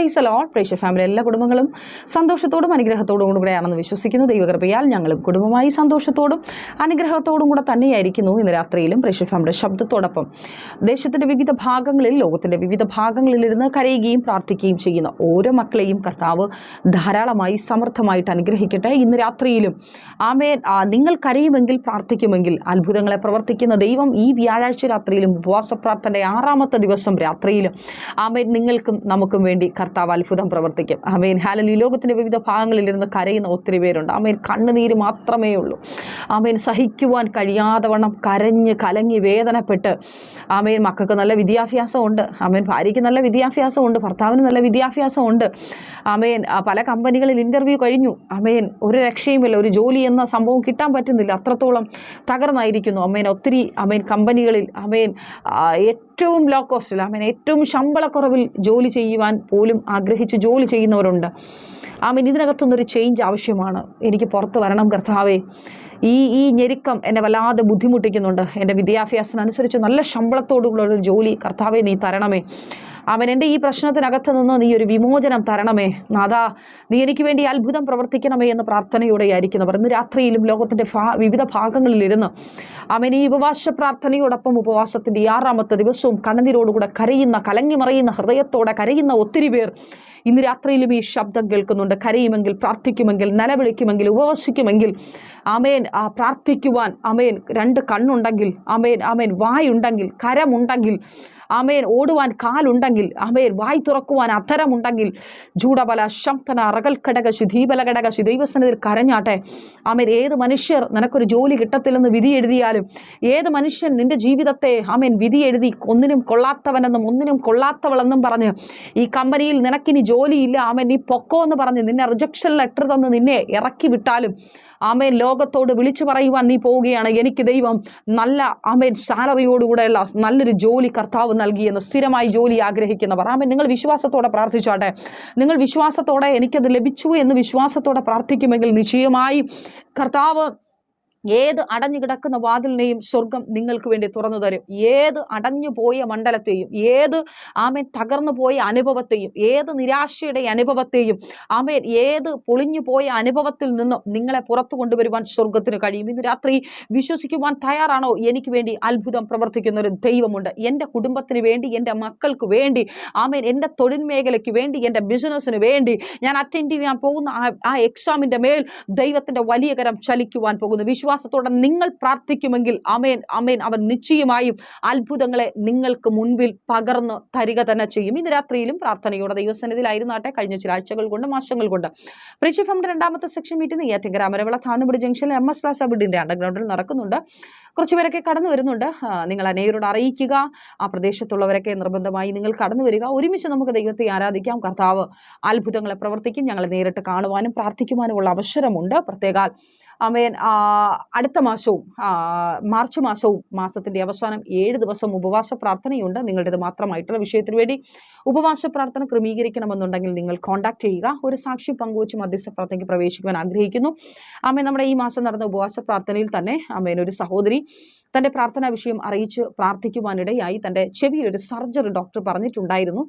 Price ലോൾ പ്രേക്ഷ family എല്ലാ കുടുംബങ്ങളും സന്തോഷത്തോടും അനുഗ്രഹത്തോടും കൂടെയാണെന്ന് വിശ്വസിക്കുന്നു. ദൈവകൃപയാൽ ഞങ്ങളും കുടുംബമായി സന്തോഷത്തോടും അനുഗ്രഹത്തോടും കൂടെ തന്നെയായിരിക്കുന്നു. ഇന്ന് രാത്രിയിലും പ്രേക്ഷ ഫാമിലിയുടെ ശബ്ദത്തോടൊപ്പം ദേശത്തിന്റെ വിവിധ ഭാഗങ്ങളിൽ ലോകത്തിന്റെ വിവിധ ഭാഗങ്ങളിലിരുന്ന് കരയുകയും പ്രാർത്ഥിക്കുകയും ചെയ്യുന്ന ഓരോ മക്കളെയും കർത്താവ് ധാരാളമായി സമർത്ഥമായിട്ട് അനുഗ്രഹിക്കട്ടെ. ഇന്ന് രാത്രിയിലും ആമേ നിങ്ങൾ കരയുമെങ്കിൽ പ്രാർത്ഥിക്കുമെങ്കിൽ അത്ഭുതങ്ങളെ പ്രവർത്തിക്കുന്ന ദൈവം ഈ വ്യാഴാഴ്ച രാത്രിയിലും ഉപവാസ പ്രാർത്ഥനയുടെ ആറാമത്തെ ദിവസം രാത്രിയിലും ആമേ നിങ്ങൾക്കും നമുക്കും വേണ്ടി കർത്താവ് അത്ഭുതം പ്രവർത്തിക്കും. അമീൻ ഹാലൽ ഈ ലോകത്തിന്റെ വിവിധ ഭാഗങ്ങളിലിരുന്ന് കരയുന്ന ഒത്തിരി പേരുണ്ട്. ആമേൻ. കണ്ണുനീര് മാത്രമേ ഉള്ളൂ. ആമേൻ. സഹിക്കുവാൻ കഴിയാതവണ്ണം കരഞ്ഞ് കലങ്ങി വേദനപ്പെട്ട് ആമേൻ മക്കൾക്ക് നല്ല വിദ്യാഭ്യാസമുണ്ട്. ആമേൻ. ഭാര്യയ്ക്ക് നല്ല വിദ്യാഭ്യാസമുണ്ട്. ഭർത്താവിന് നല്ല വിദ്യാഭ്യാസമുണ്ട്. ആമേൻ. ആ, പല കമ്പനികളിൽ ഇന്റർവ്യൂ കഴിഞ്ഞു. ആമേൻ. ഒരു രക്ഷയുമില്ല. ഒരു ജോലി എന്ന സംഭവം കിട്ടാൻ പറ്റുന്നില്ല. അത്രത്തോളം തകർന്നായിരിക്കുന്നു. അമ്മേൻ ഒത്തിരി അമേൻ കമ്പനികളിൽ അമേൻ ഏറ്റവും ലോ കോസ്റ്റിൽ ആമീൻ ഏറ്റവും ശമ്പളക്കുറവിൽ ജോലി ചെയ്യുവാൻ പോലും ആഗ്രഹിച്ച് ജോലി ചെയ്യുന്നവരുണ്ട്. ആമേൻ ഇതിനകത്തുനിന്നൊരു ചേഞ്ച് ആവശ്യമാണ്. എനിക്ക് പുറത്ത് വരണം കർത്താവേ. ഈ ഈ ഞെരുക്കം എന്നെ വല്ലാതെ ബുദ്ധിമുട്ടിക്കുന്നുണ്ട്. എന്റെ വിദ്യാഭ്യാസത്തിനനുസരിച്ച് നല്ല ശമ്പളത്തോടുള്ള ഒരു ജോലി കർത്താവെ നീ തരണമേ. അവൻ എന്റെ ഈ പ്രശ്നത്തിനകത്ത് നിന്ന് നീ ഒരു വിമോചനം തരണമേ. നാഥാ നീ എനിക്ക് വേണ്ടി അത്ഭുതം പ്രവർത്തിക്കണമേ എന്ന് പ്രാർത്ഥനയോടെ ആയിരിക്കുന്നവർ ഇന്ന് രാത്രിയിലും ലോകത്തിന്റെ വിവിധ ഭാഗങ്ങളിലിരുന്ന് അവൻ ഈ ഉപവാസ പ്രാർത്ഥനയോടൊപ്പം ഉപവാസത്തിന്റെ ആറാമത്തെ ദിവസവും കണ്ണുനീരോടുകൂടെ കരയുന്ന കലങ്ങി മറയുന്ന ഹൃദയത്തോടെ കരയുന്ന ഒത്തിരി പേർ ഇന്ന് രാത്രിയിലും ഈ ശബ്ദം കേൾക്കുന്നുണ്ട്. കരയുമെങ്കിൽ പ്രാർത്ഥിക്കുമെങ്കിൽ നിലവിളിക്കുമെങ്കിൽ ഉപവസിക്കുമെങ്കിൽ അമേൻ ആ പ്രാർത്ഥിക്കുവാൻ അമേൻ രണ്ട് കണ്ണുണ്ടെങ്കിൽ അമേൻ അമേൻ വായുണ്ടെങ്കിൽ കരമുണ്ടെങ്കിൽ അമേൻ ഓടുവാൻ കാലുണ്ടെങ്കിൽ അമേൻ വായ് തുറക്കുവാൻ അധരമുണ്ടെങ്കിൽ ജൂഡബല ശംതന അറകൽ ഘടക ശുദ്ധീബല ഘടക ദൈവസനത്തിൽ കരഞ്ഞാട്ടെ. അമേൻ ഏത് മനുഷ്യർ നിനക്കൊരു ജോലി കിട്ടത്തില്ലെന്ന് വിധി എഴുതിയാലും ഏത് മനുഷ്യൻ നിന്റെ ജീവിതത്തെ അമേൻ വിധി എഴുതി ഒന്നിനും കൊള്ളാത്തവനെന്നും ഒന്നിനും കൊള്ളാത്തവളെന്നും പറഞ്ഞ് ഈ കമ്പനിയിൽ നിനക്കിനി ജോലിയില്ല. ആമേൻ നീ പൊക്കോ എന്ന് പറഞ്ഞ് നിന്നെ റിജക്ഷൻ ലെറ്റർ തന്ന് നിന്നെ ഇറക്കി വിട്ടാലും ആമേൻ ലോകത്തോട് വിളിച്ചു പറയുവാൻ നീ പോവുകയാണ്. എനിക്ക് ദൈവം നല്ല ആമേൻ സാലറിയോടുകൂടെയുള്ള നല്ലൊരു ജോലി കർത്താവ് നൽകിയെന്ന് സ്ഥിരമായി ജോലി ആഗ്രഹിക്കുന്നവർ. ആമേൻ നിങ്ങൾ വിശ്വാസത്തോടെ പ്രാർത്ഥിച്ചോട്ടെ. നിങ്ങൾ വിശ്വാസത്തോടെ എനിക്കത് ലഭിച്ചു എന്ന് വിശ്വാസത്തോടെ പ്രാർത്ഥിക്കുമെങ്കിൽ നിശ്ചയമായി കർത്താവ് ഏത് അടഞ്ഞു കിടക്കുന്ന വാതിലിനെയും സ്വർഗം നിങ്ങൾക്ക് വേണ്ടി തുറന്നു തരും. ഏത് അടഞ്ഞു പോയ മണ്ഡലത്തെയും ഏത് ആമേൻ തകർന്നു പോയ അനുഭവത്തെയും ഏത് നിരാശയുടെ അനുഭവത്തെയും ആമേൻ ഏത് പൊളിഞ്ഞു പോയ അനുഭവത്തിൽ നിന്നും നിങ്ങളെ പുറത്തു കൊണ്ടുവരുവാൻ സ്വർഗത്തിന് കഴിയും. ഇന്ന് രാത്രി വിശ്വസിക്കുവാൻ തയ്യാറാണോ? എനിക്ക് വേണ്ടി അത്ഭുതം പ്രവർത്തിക്കുന്ന ഒരു ദൈവമുണ്ട്. എന്റെ കുടുംബത്തിന് വേണ്ടി എന്റെ മക്കൾക്ക് വേണ്ടി ആമേൻ എന്റെ തൊഴിൽ മേഖലയ്ക്ക് വേണ്ടി എന്റെ ബിസിനസ്സിന് വേണ്ടി ഞാൻ അറ്റൻഡ് ചെയ്യാൻ പോകുന്ന ആ- എക്സാമിന്റെ മേൽ ദൈവത്തിന്റെ വലിയ കരം ചലിക്കുവാൻ പോകുന്നു. വിശ്വാസത്തോടെ നിങ്ങൾ പ്രാർത്ഥിക്കുമെങ്കിൽ അമേൻ അമേൻ അവൻ നിശ്ചയമായും അത്ഭുതങ്ങളെ നിങ്ങൾക്ക് മുൻപിൽ പകർന്ന് തരിക തന്നെ ചെയ്യും. ഇന്ന് രാത്രിയിലും പ്രാർത്ഥനയോടെ ദൈവസന്നിധിയിലായിരുന്നാട്ടെ. കഴിഞ്ഞ ചില ആഴ്ചകൾ കൊണ്ട് മാസങ്ങൾ കൊണ്ട്. പ്രിച്ച് ഫണ്ട് രണ്ടാമത്തെ സെക്ഷൻ മീറ്റിംഗ് നെയ്യാറ്റിങ്കര അമരവിള താന്നുപടി ജംഗ്ഷനിൽ എം എസ് പ്ലാസ ബിൽഡിന്റെ അണ്ടർഗ്രൗണ്ടിൽ നടക്കുന്നുണ്ട്. കുറച്ചുപേരൊക്കെ കടന്നു വരുന്നുണ്ട്. നിങ്ങൾ അനേകരോട് അറിയിക്കുക. ആ പ്രദേശത്തുള്ളവരൊക്കെ നിർബന്ധമായി നിങ്ങൾ കടന്നു വരിക. ഒരുമിച്ച് നമുക്ക് ദൈവത്തെ ആരാധിക്കാം. കർത്താവ് അത്ഭുതങ്ങളെ പ്രവർത്തിക്കും. ഞങ്ങളെ നേരിട്ട് കാണുവാനും പ്രാർത്ഥിക്കുവാനുമുള്ള അവസരമുണ്ട്. പ്രത്യേകാൽ അമേൻ അടുത്ത മാസവും മാർച്ച് മാസവും മാസത്തിന്റെ അവസാനം ഏഴ് ദിവസം ഉപവാസ പ്രാർത്ഥനയുണ്ട്. നിങ്ങളുടേത് മാത്രമായിട്ടുള്ള വിഷയത്തിന് വേണ്ടി ഉപവാസ പ്രാർത്ഥന ക്രമീകരിക്കണമെന്നുണ്ടെങ്കിൽ നിങ്ങൾ കോൺടാക്ട് ചെയ്യുക. ഒരു സാക്ഷി പങ്കുവച്ച് മധ്യസ്ഥ പ്രാർത്ഥനയ്ക്ക് പ്രവേശിക്കുവാൻ ആഗ്രഹിക്കുന്നു. അമ്മ നമ്മുടെ ഈ മാസം നടന്ന ഉപവാസ പ്രാർത്ഥനയിൽ തന്നെ അമ്മേനൊരു സഹോദരി തന്റെ പ്രാർത്ഥനാ വിഷയം അറിയിച്ച് പ്രാർത്ഥിക്കുവാനിടയായി തന്റെ ചെവിയിൽ ഒരു സർജറി ഡോക്ടർ പറഞ്ഞിട്ടുണ്ടായിരുന്നു.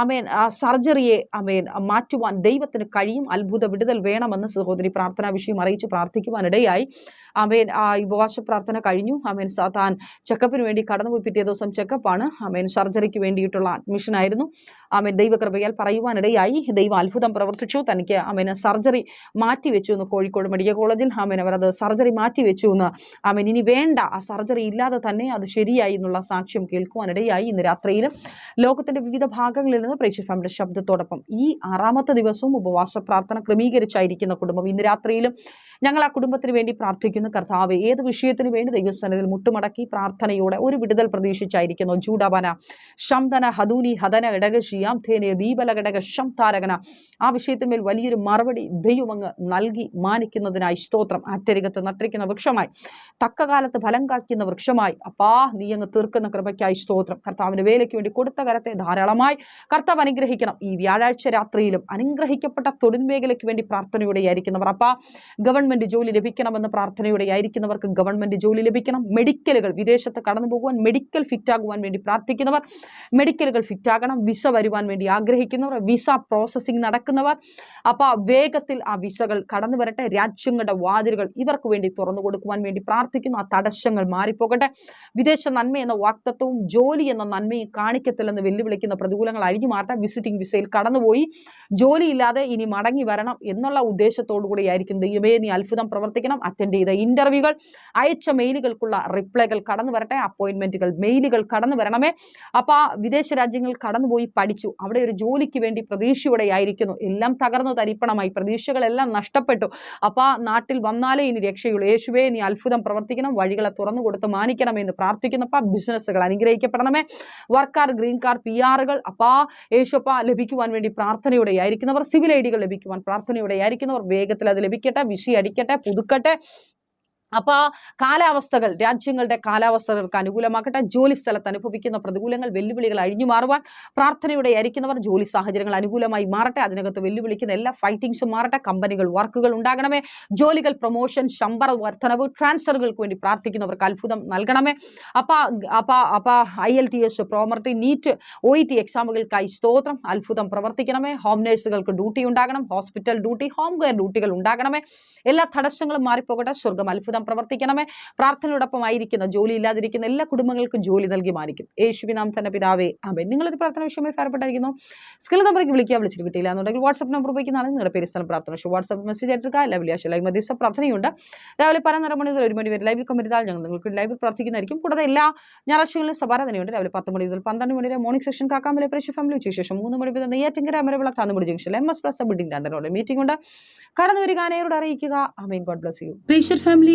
അമേൻ ആ സർജറിയെ അമേൻ മാറ്റുവാൻ ദൈവത്തിന് കഴിയും അത്ഭുത വിടുതൽ വേണമെന്ന് സഹോദരി പ്രാർത്ഥനാ വിഷയം അറിയിച്ച് പ്രാർത്ഥിക്കുവാനിടയായി. അമേൻ ആ ഉപവാസ പ്രാർത്ഥന കഴിഞ്ഞു. അമേൻ താൻ ചെക്കപ്പിന് വേണ്ടി കടന്നുപോയി പിറ്റേ ദിവസം ചെക്കപ്പാണ്. അമേൻ സർജറിക്ക് വേണ്ടിയിട്ടുള്ള അഡ്മിഷൻ ആയിരുന്നു. അമേൻ ദൈവകൃപയാൽ പറയുവാനിടയായി. ദൈവം അത്ഭുതം പ്രവർത്തിച്ചു. തനിക്ക് അമേന് സർജറി മാറ്റിവെച്ചു എന്ന് കോഴിക്കോട് മെഡിക്കൽ കോളേജിൽ. അമേൻ അത് സർജറി മാറ്റിവെച്ചു എന്ന്. അമേൻ ഇനി വേണ്ട. ആ സർജറി ഇല്ലാതെ തന്നെ അത് ശരിയായി എന്നുള്ള സാക്ഷ്യം കേൾക്കുവാനിടയായി ഇന്ന് രാത്രിയിലും. ലോകത്തിന്റെ വിവിധ ഭാഗങ്ങളിൽ നിന്ന് പ്രേക്ഷക ഫാമിലി ശബ്ദത്തോടൊപ്പം ഈ ആറാമത്തെ ദിവസവും ഉപവാസ പ്രാർത്ഥന ക്രമീകരിച്ചായിരിക്കുന്ന കുടുംബം. ഇന്ന് രാത്രിയിലും ഞങ്ങൾ ആ കുടുംബത്തിന് വേണ്ടി പ്രാർത്ഥിക്കുന്ന കർത്താവ് ഏത് വിഷയത്തിന് വേണ്ടി ദൈവസ്ഥാനത്തിൽ മുട്ടുമടക്കി പ്രാർത്ഥനയോടെ ഒരു വിടുതൽ പ്രതീക്ഷിച്ചായിരിക്കുന്നു. ജൂഡവന ശംതന ഹദൂനി ഹദന ഇടക ശിയാം ധേന ദീപല ഘടക ശം താരകന. ആ വിഷയത്തിന്മേൽ വലിയൊരു മറുപടി ദൈവമങ്ങ് നൽകി മാനിക്കുന്നതിനായി സ്തോത്രം. ആറ്റരികത്ത് നട്ടിരിക്കുന്ന വൃക്ഷമായി തക്ക കാലത്ത് ഫലം കാക്കുന്ന വൃക്ഷമായി അപ്പാ നീ അങ്ങ് തീർക്കുന്ന കൃപയ്ക്കായി സ്തോത്രം. കർത്താവിന് വേലയ്ക്ക് വേണ്ടി കൊടുത്ത കരത്തെ ധാരാളമായി കർത്താവ് അനുഗ്രഹിക്കണം. ഈ വ്യാഴാഴ്ച രാത്രിയിലും അനുഗ്രഹിക്കപ്പെട്ട തൊഴിൽ മേഖലയ്ക്ക് വേണ്ടി പ്രാർത്ഥനയോടെ ആയിരിക്കുന്നവർ അപ്പ ഗവൺമെന്റ് ജോലി ലഭിക്കണമെന്ന് പ്രാർത്ഥനയോടെ ആയിരിക്കുന്നവർക്ക് ഗവൺമെന്റ് ജോലി ലഭിക്കണം. മെഡിക്കലുകൾ വിദേശത്ത് കടന്നു പോകുവാൻ മെഡിക്കൽ ഫിറ്റ് ആകുവാൻ വേണ്ടി പ്രാർത്ഥിക്കുന്നവർ മെഡിക്കലുകൾ ഫിറ്റ് ആകണം വിസ വരുവാൻ വേണ്ടി ആഗ്രഹിക്കുന്നവർ വിസ പ്രോസസ്സിംഗ് നടക്കുന്നവർ. അപ്പോൾ വേഗത്തിൽ ആ വിസകൾ കടന്നു വരട്ടെ. രാജ്യങ്ങളുടെ വാതിലുകൾ ഇവർക്ക് വേണ്ടി തുറന്നു കൊടുക്കുവാൻ വേണ്ടി പ്രാർത്ഥിക്കുന്നു. ആ തടസ്സങ്ങൾ മാറിപ്പോകട്ടെ. വിദേശ നന്മ എന്ന വാക്തത്വവും ജോലി എന്ന നന്മയും കാണിക്കത്തില്ലെന്ന് വെല്ലുവിളിക്കുന്ന പ്രതികൂലങ്ങൾ അഴിഞ്ഞു മാറ്റാൻ വിസിറ്റിംഗ് വിസയിൽ കടന്നുപോയി. ജോലിയില്ലാതെ ഇനി മടങ്ങി വരണം എന്നുള്ള ഉദ്ദേശത്തോടു കൂടിയായിരിക്കും ദൈവമേ നീ അത്ഭുതം പ്രവർത്തിക്കണം. അറ്റൻഡ് ചെയ്ത ഇന്റർവ്യൂകൾ അയച്ച മെയിലുകൾക്കുള്ള റിപ്ലൈകൾ കടന്നു വരട്ടെ. അപ്പോയിന്റ്മെന്റുകൾ മെയിലുകൾ കടന്നു വരണമേ. അപ്പോൾ ആ വിദേശ രാജ്യങ്ങൾ കടന്നുപോയി പഠിച്ചു. അവിടെ ഒരു ജോലിക്ക് വേണ്ടി പ്രതീക്ഷയോടെ ആയിരിക്കുന്നു എല്ലാം തകർന്നു തരിപ്പണമായി. പ്രതീക്ഷകളെല്ലാം നഷ്ടപ്പെട്ടു. അപ്പോൾ നാട്ടിൽ വന്നാലേ ഇനി രക്ഷയുള്ളൂ. യേശുവേ നീ അത്ഭുതം പ്രവർത്തിക്കണം. വഴികളെ തുറന്നു കൊടുത്ത് മാനിക്കണമെന്ന് പ്രാർത്ഥിക്കുന്നു. അപ്പോൾ ബിസിനസ്സുകൾ അനുഗ്രഹിക്കപ്പെടണമേ. വർക്കാർ ഗ്രീൻ കാർ പി ആറുകൾ അപ്പാ യേശുപ്പ ലഭിക്കുവാൻ വേണ്ടി പ്രാർത്ഥനയോടെ ആയിരിക്കുന്നവർ സിവിൽ ഐ ഡികൾ ലഭിക്കുവാൻ പ്രാർത്ഥനയോടെ ആയിരിക്കുന്നവർ വേഗത്തിൽ അത് ലഭിക്കട്ടെ വിഷി അടിക്കട്ടെ പുതുക്കട്ടെ. അപ്പോൾ ആ കാലാവസ്ഥകൾ രാജ്യങ്ങളുടെ കാലാവസ്ഥകൾക്ക് അനുകൂലമാക്കട്ടെ. ജോലി സ്ഥലത്ത് അനുഭവിക്കുന്ന പ്രതികൂലങ്ങൾ വെല്ലുവിളികൾ അഴിഞ്ഞു മാറുവാൻ പ്രാർത്ഥനയോടെ ആയിരിക്കുന്നവർ ജോലി സാഹചര്യങ്ങൾ അനുകൂലമായി മാറട്ടെ. അതിനകത്ത് വെല്ലുവിളിക്കുന്ന എല്ലാ ഫൈറ്റിങ്സും മാറട്ടെ. കമ്പനികൾ വർക്കുകൾ ഉണ്ടാകണമേ. ജോലികൾ പ്രൊമോഷൻ ശമ്പള വർധനവ് ട്രാൻസ്ഫറുകൾക്ക് വേണ്ടി പ്രാർത്ഥിക്കുന്നവർക്ക് അത്ഭുതം നൽകണമേ. അപ്പോൾ അപ്പോൾ അപ്പോൾ I L T S Prometric NEET O E T എക്സാമുകൾക്കായി സ്തോത്രം. അത്ഭുതം പ്രവർത്തിക്കണമേ. ഹോം നേഴ്സുകൾക്ക് ഡ്യൂട്ടി ഉണ്ടാകണം. ഹോസ്പിറ്റൽ ഡ്യൂട്ടി ഹോം കെയർ ഡ്യൂട്ടികൾ ഉണ്ടാകണമേ. എല്ലാ തടസ്സങ്ങളും മാറിപ്പോകട്ടെ. സ്വർഗം അത്ഭുതം പ്രവർത്തിക്കണമേ. പ്രാർത്ഥനയോടൊപ്പം ആയിരിക്കുന്ന ജോലി ഇല്ലാതിരിക്കുന്ന എല്ലാ കുടുംബങ്ങൾക്കും ജോലി നൽകി മാനിക്കും. യേശുവിനാം തന്നെ പിതാവേ അമേൻ നിങ്ങളൊരു പ്രാർത്ഥന വിഷയമായി ഫേർപ്പെട്ടായിരിക്കുന്നു സ്കിൽ നമ്പറേക്ക് വിളിക്കുക വിളിച്ചിട്ട് കിട്ടിയില്ല എന്നുണ്ടെങ്കിൽ വാട്സ്ആപ്പ് നമ്പർ ഉപയോഗിക്കുന്നതാണ് നിങ്ങളുടെ പേര് സ്ഥലം പ്രാർത്ഥന. വിഷയം വാട്സ്ആപ്പ് മെസ്സേജ് ആയിട്ട് എല്ലാ വെള്ളിയാഴ്ച ലൈവ് മധ്യസ്ഥ പ്രാർത്ഥനയുണ്ട്. രാവിലെ പതിനൊന്നര മണി മുതൽ ഒരു മണി വരെ ലൈവിൽ കമ്പനിതാൽ ഞങ്ങൾ നിങ്ങൾക്ക് ലൈവിൽ പ്രാർത്ഥിക്കുന്നതായിരിക്കും. കൂടാതെ എല്ലാ ഞായറാഴ്ചകളിലും സഭാരാധനയുണ്ട് രാവിലെ പത്ത് മണി മുതൽ പന്ത്രണ്ട് മണി വരെ മോർണിംഗ് സെഷൻ കാക്കാമലെ പ്രേക്ഷ ഫാമിലി ഉച്ചയ്ക്ക് ശേഷം മൂന്ന് മണി മുതൽ Neyyattinkara Amaravila Thannupadi junction M S plus building രണ്ടരോടെ meeting ഉണ്ട്. കടന്നു വരിക അനേരോട് അറിയിക്കുക. അമേൻ ഗോഡ് ബ്ലസ് യു പ്രേഷർ ഫാമിലി